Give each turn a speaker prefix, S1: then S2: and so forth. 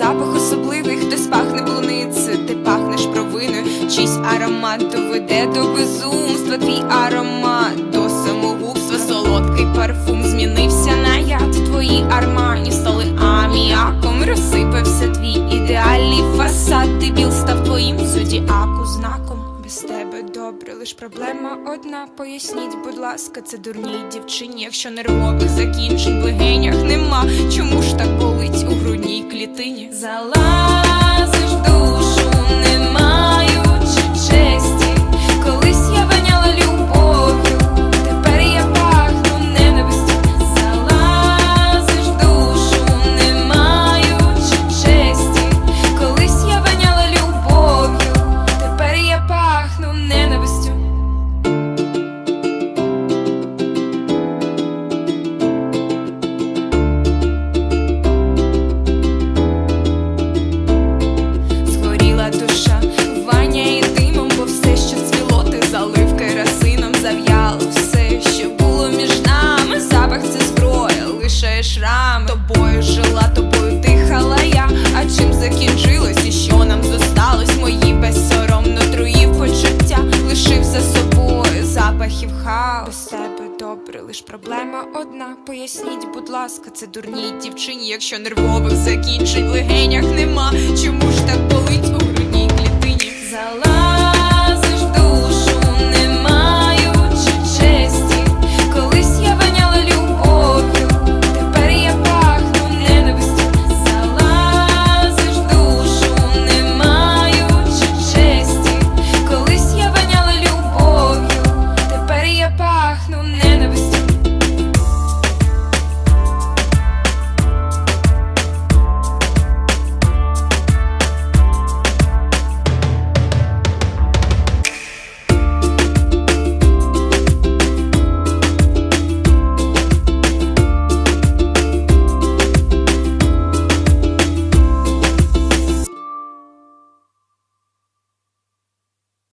S1: запах особливий, хтось пахне полуницею, ти пахнеш провиною, чийсь аромат доведе до безумства, твій аромат до самогубства, солодкий парфум змінився на яд. Твої армані стали аміаком, розсипався твій ідеальний фасад. Дебіл став твоїм зодіаку знаком. Без тебе добре, лиш проблема одна. Поясніть, будь ласка, це дурній дівчині, якщо нервових закінчень в легенях нема. Чому грудній клітині? Запахів себе добре, лиш проблема одна. Поясніть, будь ласка, це дурній дівчині, якщо нервових закінчень в легенях нема. Чому ж так болить у